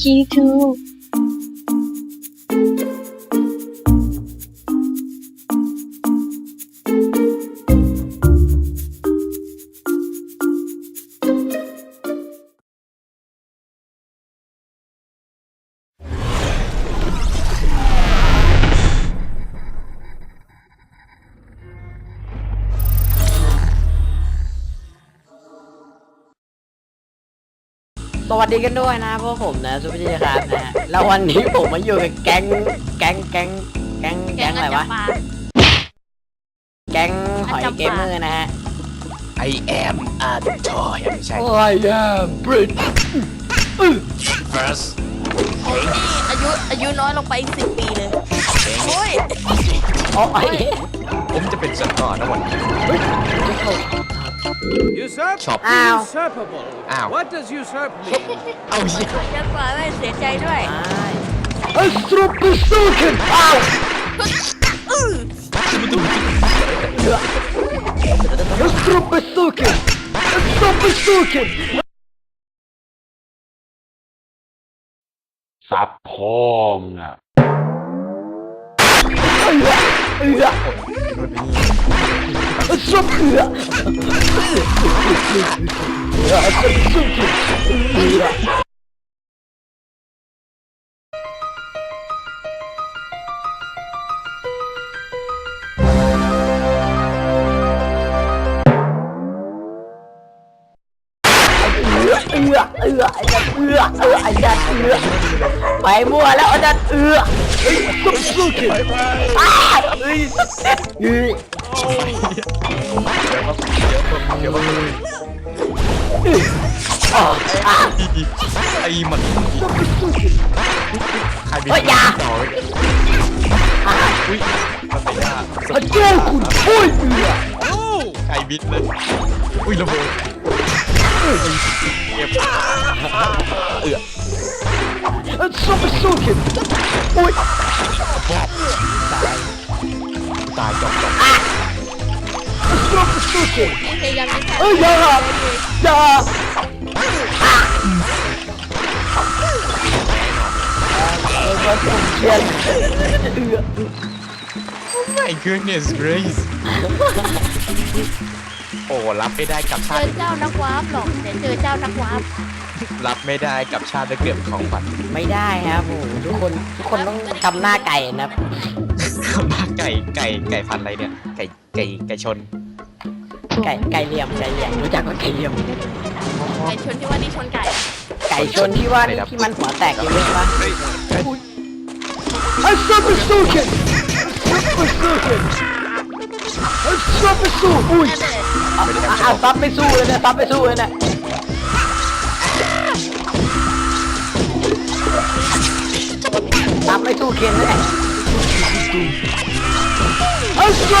คิดถูก สวัสดีกันด้วยนะพวกผมนะซูเปอร์จีครับนะฮะแล้ววันนี้ผมมาอยู่กับแก๊งแก๊งแก๊งแก๊งแก๊งอะไรวะแก๊งหอยเกมเมอร์นะฮะ I am a toy ไม่ใช่ I am Brit first โอ้ยนี่อายุอายุน้อยลงไปอีกสิบปีเลยโอ้ยโอ้ยผมจะเป็นสัตว์ก่อนนะวันนี้ Usurp? Chop. Ow. Usurpable. Ow. What does usurp mean? เอาเหี้ย ยักษ์กว่าไม่เสียใจด้วย Astropistuken อ้าว อื้อ Astropistuken Astropistuken ซับพองอ่ะ เอือเอือ Astrop เออเออเออเออเอือเอือไอ้ดันเอือเอือไอ้ดันเอือไปมั่วแล้วไอ้ดันเอือเฮ้ย เดี๋มัดไอ้มันใครเป็นคนอไปอุ้ยมัไปยากอาเจ้าคุณช่วยเบื่อใครบิดเลย อุ้ยระเบิดเก็เออ Let's stop a second. ดสุดพยายามจะเอ้ยอย่าอย่าเออก็ต้องเชียนเอือ My goodness grace โอ้รับไม่ได้กับเจชาอติ เจ้านักวาร์ปหรอกแต่เจอเจ้านักวาร์ปรับไม่ได้กับชาติได้เกือบของฝันไม่ได้ครับโอ้โหทุกคนทุกคนต้องทำหน้าไก่นะครับมาไก่ไก่ไก่พันธุ์อะไรเนี่ย ไก่ไก่ไก่ชน ไก่ไก่เหลี่ยมไก่เหลี่ยมรู้จักว่าไก่เหลี่ยม ไก่ชนที่ว่านี่ชนไก่ไก่ชนที่ว่านี่ที่มันหัวแตกเยอะๆปะไอ้ซับไปสู้กันซับไปสู้กันไอ้ซับไปสู้อุ้ยแน่เลยอ้าวซับไปสู้เลยนะซับไปสู้เลยนะซับไปสู้เคนเลยไอ้ซั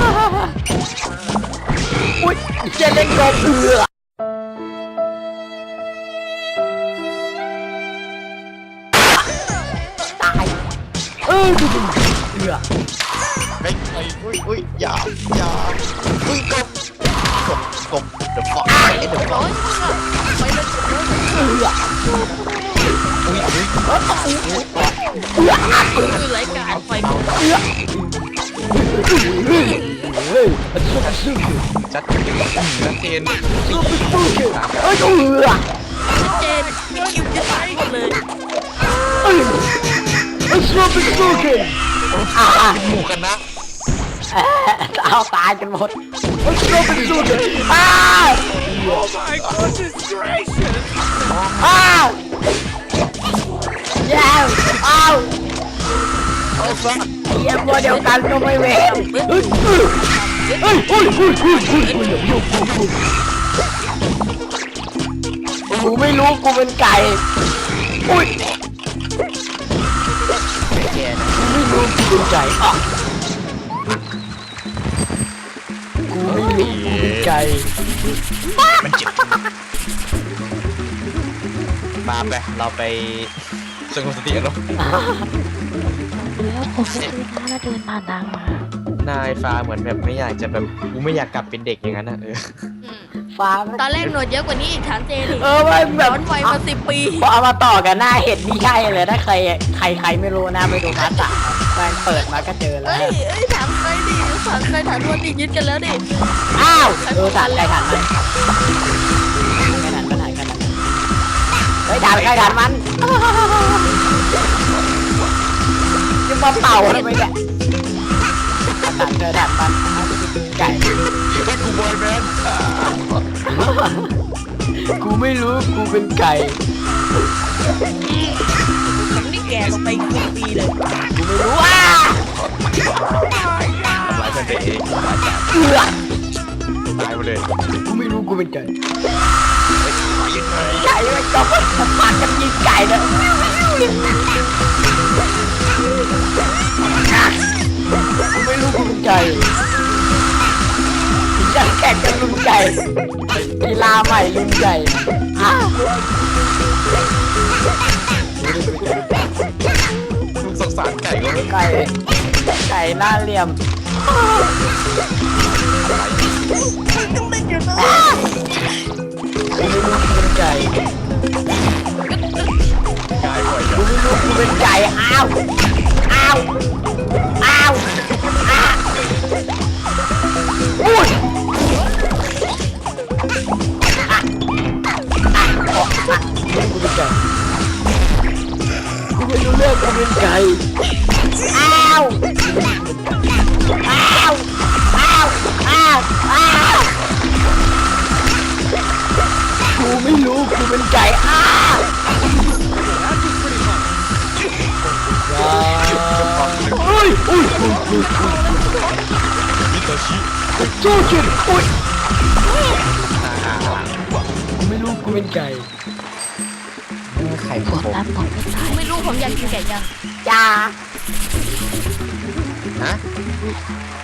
อุ้ยเจเล่นกบเอือตาย เออดูดิเอือเฮ้ยเฮ้ยอุ้ยอุ้ยอย่าอย่าอุ้ยกบกบกบเดี๋ยวเกาะไอ้เดี๋ยวเกาะเอืออุ้ยอุ้ยเอออุ้ยเอือคือรายการไฟเอือ ชัดเจนชัดเจนเอ้ยเอือเจนคิวจะตายหมดเลยเอ้ยซุปซุปอ่าหมู่กันนะเอาตายกันหมดโอ้ยโดนเป็นสูตรอ้าว Oh my goodness gracious! อ้าวแย่อ้าวเอาซะ เยี่ยมตัวเดียวกันก็ไม่เว้นเฮ้ยเฮ้ยเฮ้ยเฮ้ยเฮ้ยเฮ้ยเฮ้ยเฮ้ยเฮ้ยกูไม่รู้กูเป็นไก่อุ้ยแกนะไม่รู้กูเป็นไก่อะกูไม่รู้กูเป็นไก่มันเจ็บมาไปเราไปสงบสติอารมณ์ แล้วผมไปซื้อน้ำแล้วเดินผ่านทางมา นายฟ้าเหมือนแบบไม่อยากจะแบบกูไม่อยากกลับเป็นเด็กอย่างนั้นนะเอออืมฟ้าตอนแรกหนวดเยอะกว่านี้อีกถามเจดิเออไม่แบย้บอนวัยมาสิบปี พอเอามาต่อกันหน้าเห็ดนี่ใช่เลยถ้าใครใครใครไม่รู้นะไปดูพาร์ทสามมันเปิดมาก็เจอแล้ว เอ้ยเอ้ยถามใครดิถามใครถามวันดิยึดกันแล้วดิ อ้าวเออถันใครถันมันใครถันมันถันกันมันเฮ้ยถันใครถันมันจะ มาเป่าทำไมเนี่ยถันเธอถันมันไก่กูบอยแมนกูไม่รู้กูเป็นไก่ผมนี่แก่ลงไปอีกสิบปีเลยกูไม่รู้ว่าทำร้ายเพื่อนตัวเองเอือ ตายไปเลยกูไม่รู้กูเป็นไก่ไก่ไม่จบมันปากกันยิงไก่เลยกูไม่รู้กูเป็นไก่จะแข่งกันลุมไก่กีฬาใหม่ลุมไก่อ้าวมึงสงสารไก่ก็ไม่ไก่ ไก่หน้าเหลี่ยมกูไม่รู้กู เป็นไก่กายบ่อยกูไม่รู้กูเป็นไก่อ้าวอ้าวอ้าวอ้าวอุ้ยกูเป็นไก่กูไม่รู้เรื่องกูเป็นไก่อ้าวอ้าวอ้าวอ้าวอ้าว ไม่รู้กูเป็นไก่อ้าวอุ้ยอุ้ยอุ้ยอุ้ยมิโตชิจู้จุดอุ้ยอ่ากูไม่รู้กูเป็นไก่ไข่พวกนั้นผมไม่ตายไม่รู้ผมอยากกินไก่ยังจ้าฮะ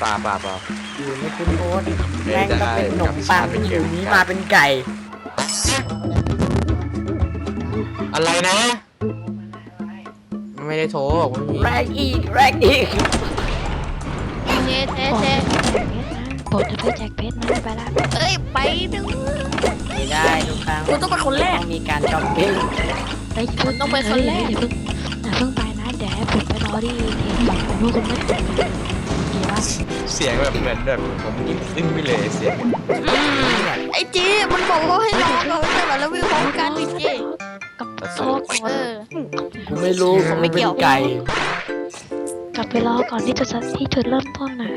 ป่าป่าป่าอยู่ในคุณโอ๊ตแม่งก็เป็นขนมปังอยู่นี้มาเป็นไก่ อะไรนะ ไม่ได้โทรไม่มีแรกอีกแรกอีกเจ๊เจ๊ผมเจ๊ผมจะไปแจกเพชรนะไปละเอ้ยไปดูไม่ได้ทุกครั้งกูต้องเป็นคนแรกต้องมีการช้อปปิ้งไปอย่าเพิ่งต้องไปคนแรกอย่าเพิ่งอย่าเพิ่งไปนะเดี๋ยวให้ผมไปรอที่เทนบอกผมรู้คุณไม่ถึงดีว่าเสียงแบบเหมือนแบบผมนิ่งอึ้งไปเลยเสียงไอ้เจ๊มันบอกว่าให้รอเราไม่ใช่เหรอแล้ววิวของการดิเจ๊กับโทษก่อเอนอกูไม่รู้กูไม่เกี่เป็นยวไก่กลับไปรอก่อนที่จะที่จุดเริ่มต้นนะ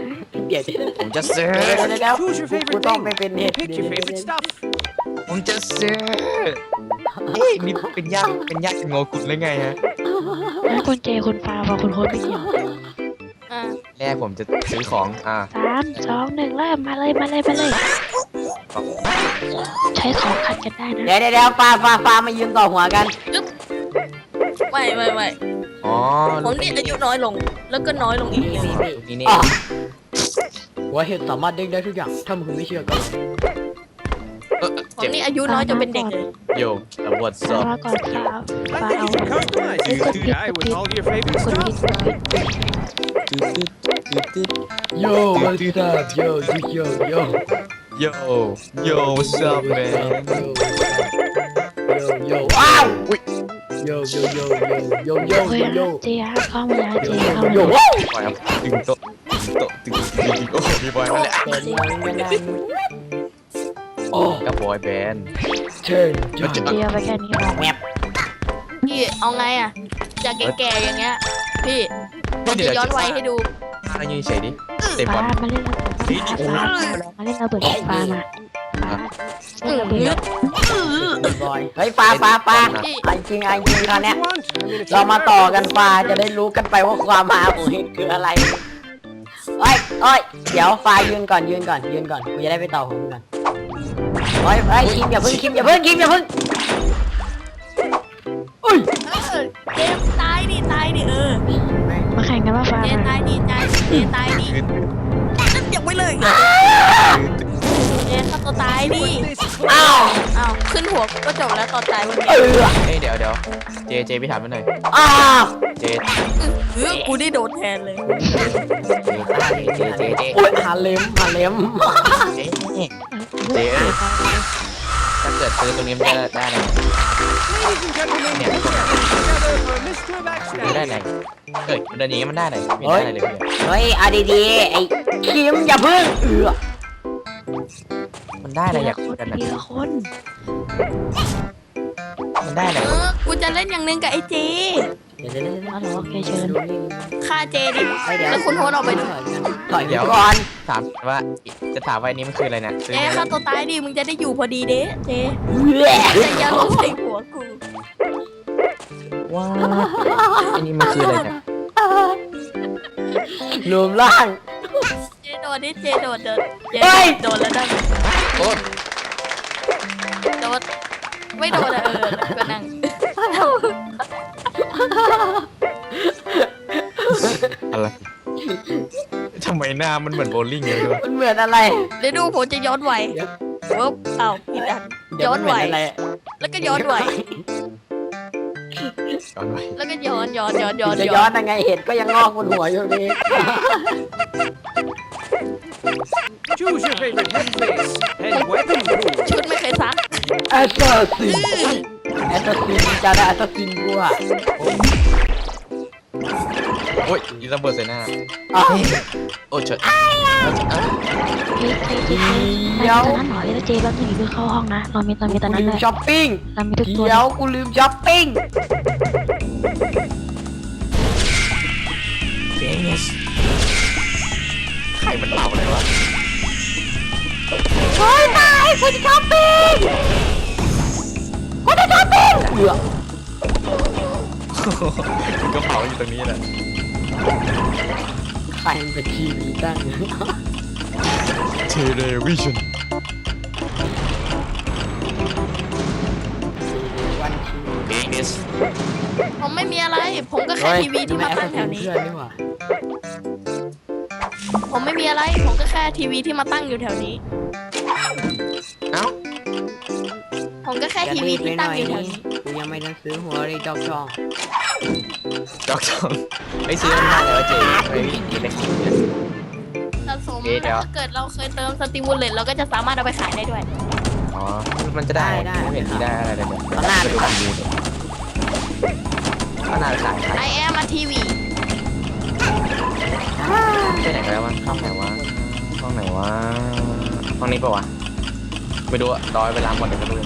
เดี๋ยวเดี๋ยวผมจะซื้อ เดี๋ยวเดี๋ยวเดี๋ยว Choose your กู favorite ต้อง thing. ไปเป็นเห็ด Pick your favorite stuff. ผมจะซื้อเฮ้ยนี่เป็นญาติเป็นญาติโงกุลหรือไงฮะแล้วคุณเจคุณฟาบอกคุณโค้ดไม่เกี่ยวอ่าแรกผมจะซื้อของอ่าสามสองหนึ่งเริ่มมาเลยมาเลยมาเลย ใช้ของขัดกันได้นะเดี๋ยวเดี๋ยวเดี๋ยวฟ้าฟ้าฟ้ามายืนต่อหัวกัน ไม่ไม่ไม่อ๋อผมนี่อายุน้อยลง แล้วก็น้อยลงอีกนี่นี่นี่ลูกนี้นี่อ๋อหัวเห็ดสามารถเด้งได้ทุกอย่างถ้ามึงไม่เชื่อก็เออผมเจ็บนี่อายุน้อยจนเป็นเด็กเลยโยแล้วบทสฟาอบมาก่อนฟาฟา I เอา think you can customize your Tudai with all your favorite กดผิด stuff. กดผิดตึ๊ดตึ๊ดตึ๊ดตึ๊ดโย่ what's up โย่โย่โย่โย โย what's up man โย่โย่ว้าวอุ๊ยโย่โย่โย่โย่โย่เฮ้ยโย่เจียเข้ามาแล้วเจียเข้ามาโย่แล้วว้าวบอยครับดึงโต๊ะดึงโต๊ะดึงดึงดึงโอ้มีบอยมาแล้วเป็นยังไงนั่นโอ้กับบอยแบนด์เชิญจอเจียไปแค่นี้พอแมปพี่เอาไงอะจากแก่ๆอย่างเงี้ยพี่ผมจะย้อนวัยให้ดูอะยืนเฉยดิเตะบฟาอลมาเล่นฟา มาเล่นระเบิดปลามาเฮ้ยปลาปลาปลาไอ้จริงไอ้จริงคราเนี้ยเรามาต่อกันปลาจะได้รู้กันไปว่าความหาของเห็ดคืออะไรเฮ้ยเฮ้ยเดี๋ยวปลายืนก่อนยืนก่อนยืนก่อนกูจะได้ไปต่อของมึงก่อนโอ้ยไอ้คิมอย่าพึ่งคิมอย่าพึ่งคิมอย่าพึ่งอุ้ยเกมตายดิตายดิเออมาแข่งกันว่าปลาเกมตายดิตายเจตายดิ นั่นยังไม่เลยเจฆ่าตัวตายดิอ้าวอ้าวขึ้นหัวก็จบแล้วตอนตายวันเอนี้อเฮ้ยเดี๋ยวเดี๋ยวเจเจพี่ถามมันหน่อยอ้าวเจเออกูได้โดนแทนเลยเจเจเจโอ้ยหาเล็มหาเล็มเจเจเอ้ย ถ้าเกิดซื้อตรงนี้มันจะได้ไหน Ladies and gentlemen, put your hands together for Mr. มันได้ Backstage. ไหนเกิดเดินอย่างนี้มันได้ไหนไม่ได้อะไรเลยพี่เฮ้ยเอาดีๆไอ้คิมอย่าเพิ่งเอือมันได้อะไรอยากคุยกันนะทีละคนมันได้อะไรเออกูจะเล่นอย่างหนึงกับไอ้ เจเดี๋ยวเดี๋ยวเดี๋ยวมาหรอโอเคเชิญฆ่าเจดิแล้วคุณโฮสออกไปดูถอยก่อนถามว่าจะถามว่าอันนี้มันคืออะไรเนี่ยซื้อเจฆ่าตัวตายดิมึงจะได้อยู่พอดีเด้เจแหละแต่อย่าลงใส่หัวกูว้าวอันนี้มันคืออะไรเนี่ยรวมร่างเจโดนดิเจโดนโดนเจโดนแล้วได้โอ้โดนไม่โดนเออก็นั่ง อะไรทำไมหน้ามันเหมือนโบว์ลิ่งเลยด้วยมันเหมือนอะไรเดี๋ยวดูผมจะย้อนไหวเวิบเอ้าผิดอันย้อนไหวเดี๋มัเมือะไรแล้วก็ย้อนไหว ย้อนไปแล้วก็ย้อนย้อนย้อนย้อนจะย้อนยังไงเห็นก็ยังงอกบนหัวอยู่ดี Choose your favorite headspace and weapon pool. ชุดไม่เคยซักแอสซัสซิน แอสซัสซินจะได้แอสซัสซินกูอะโอ้ยยีระเบิดใส่หน้าอ้าวโอ้เฉยเจเจเจเจตอนนั้นหรอแล้วเจแล้วหนึ่งคือเข้าห้องนะ เรามีตอนมีตอนกูนั้นลืเลมยช้อปปิ้งเรามีทุกตัวเดี๋ยวกูลืมช้อปปิ้งเฟสใครมันเล่าเลยวะเฮ้ยตายกูจะช้อปปิ้งกูจะช้ อปปิ้งเอือกระเป๋าอยู่ตรงนี้แหละใครมันเป็นทีวีตั้งเทเลวิชั่นวันทีเฟสผมไม่มีอะไร ผมก็แค่ทีวีที่มาตั้งแถวนี้ เพื่อนนี่หว่าผมไม่มีอะไร ผมก็แค่ทีวีที่มาตั้งอยู่แถวนี้ เอ้า ผมก็แค่ทีวีที่ตั้งอยู่แถวนี้กูยังไม่ได้ซื้อหัวเลยจอกช่องจอกจองไอ้ซื้อมันได้เลยวะเจ๊ไอ้พี่กินได้กินเนี่ยสะสมเอ๊ะเดี๋ยวถ้าเกิดเราเคยเติมสติมูลเลตเราก็จะสามารถเอาไปขายได้ด้วย อ๋อ มันจะได้ไม่เห็นที่ได้อะไรเลยเนี่ยตอนหน้าไปไปดูขายดูเนี่ยก็น่าจะขายขาย I am a TV ไปไหนกันแล้ววะห้องไหนวะห้องไหนวะห้องนี้ปะวะไปดูอะรอยเวลาหมดเลยก็ดู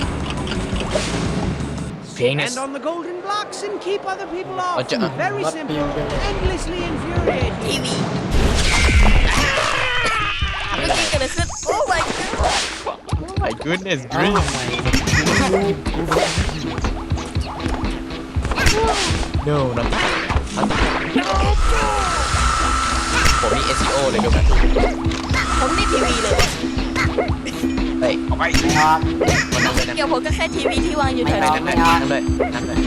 เพลงเนี่ย Stand on the golden blocks and keep other people off. Oh, ja- Very What simple. people- Endlessly infuriating. ทีวีเมื่อกี้เกิดอะไรขึ้นโอ้ my god My goodness อ้าว dream ทำไม no not ผมมี SEO เลยดูนะผมนี่ทีวีเลยเฮ้ยออกไปไม่ออกมานั่งเลยนะเกี่ยวผมก็แค่ทีวีที่วางอยู่แถวไม่นี้เอานั่งเลยนั่งเลย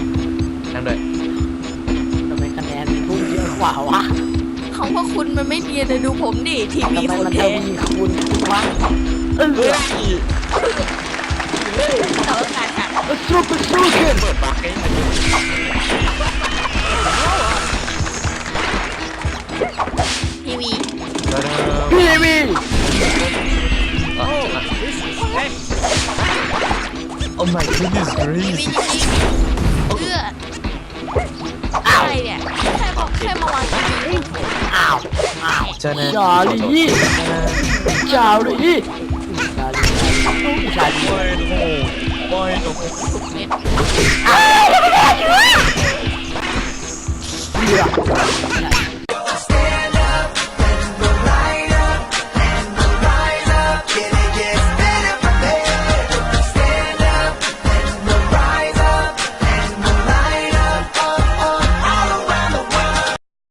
นั่งเลยทำไมคะแนนมันพุ่งเยอะกว่าวะของพวกคุณมันไม่ดีเลยดูผมดิทีทำไมวีคุณมันแท้จะมีคุณวะเออ ชาลีชาลีชาลีชาลีไม่โอ้ไม่โอ้ทุกเม็ดเอือ